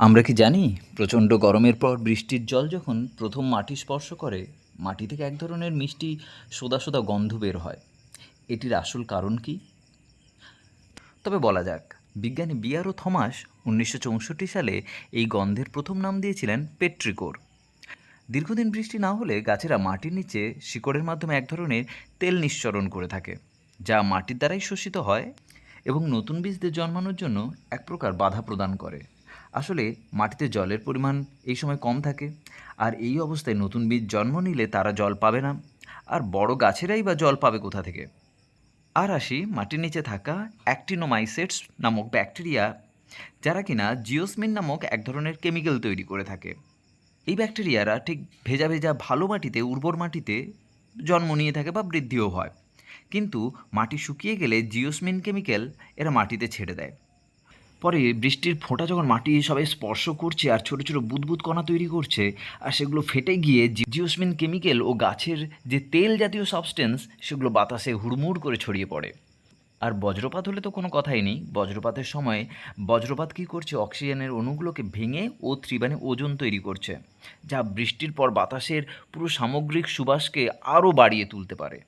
আমরা কি জানি, প্রচণ্ড গরমের পর বৃষ্টির জল যখন প্রথম মাটি স্পর্শ করে, মাটি থেকে এক ধরনের মিষ্টি, সোদা সোদা গন্ধ বের হয়। এটির আসল কারণ কি? তবে বলা যাক, বিজ্ঞানী বিয়ার থমাস উনিশশো চৌষট্টি সালে এই গন্ধের প্রথম নাম দিয়েছিলেন পেট্রিকোর। দীর্ঘদিন বৃষ্টি না হলে গাছেরা মাটির নিচে শিকড়ের মাধ্যমে এক ধরনের তেল নিঃসরণ করে থাকে, যা মাটির দ্বারাই শোষিত হয় এবং নতুন বীজদের জন্মানোর জন্য এক প্রকার বাধা প্রদান করে। আসলে মাটিতে জলের পরিমাণ এই সময় কম থাকে। আর এই অবস্থায় নতুন বীজ জন্ম নিলে তারা জল পাবে না। আর বড় গাছেরাই বা জল পাবে কোথা থেকে? আর আসি মাটির নিচে থাকা অ্যাক্টিনোমাইসেটস নামক ব্যাকটেরিয়া, যারা কিনা জিওসমিন নামক এক ধরনের কেমিক্যাল তৈরি করে থাকে। এই ব্যাকটেরিয়ারা ঠিক ভেজা ভেজা ভালো মাটিতে, উর্বর মাটিতে জন্ম নিয়ে থাকে বা বৃদ্ধিও হয়। কিন্তু মাটি শুকিয়ে গেলে জিওসমিন কেমিক্যাল এরা মাটিতে ছেড়ে দেয়। পরে বৃষ্টির ফোঁটা যখন মাটি সবাই স্পর্শ করছে আর ছোট ছোট বুদবুদ কণা তৈরি করছে, আর সেগুলো ফেটে গিয়ে জিওসমিন কেমিক্যাল ও গাছের যে তেল জাতীয় সাবস্টেন্স সেগুলো বাতাসে হুড়মুড় করে ছড়িয়ে পড়ে। আর বজ্রপাত হলে তো কোনো কথাই নেই। বজ্রপাতের সময় বজ্রপাত কী করছে? অক্সিজেনের অণুগুলোকে ভেঙে ও ত্রিবাণে ওজন তৈরি করছে, যা বৃষ্টির পর বাতাসের পুরো সামগ্রিক সুবাসকে আরও বাড়িয়ে তুলতে পারে।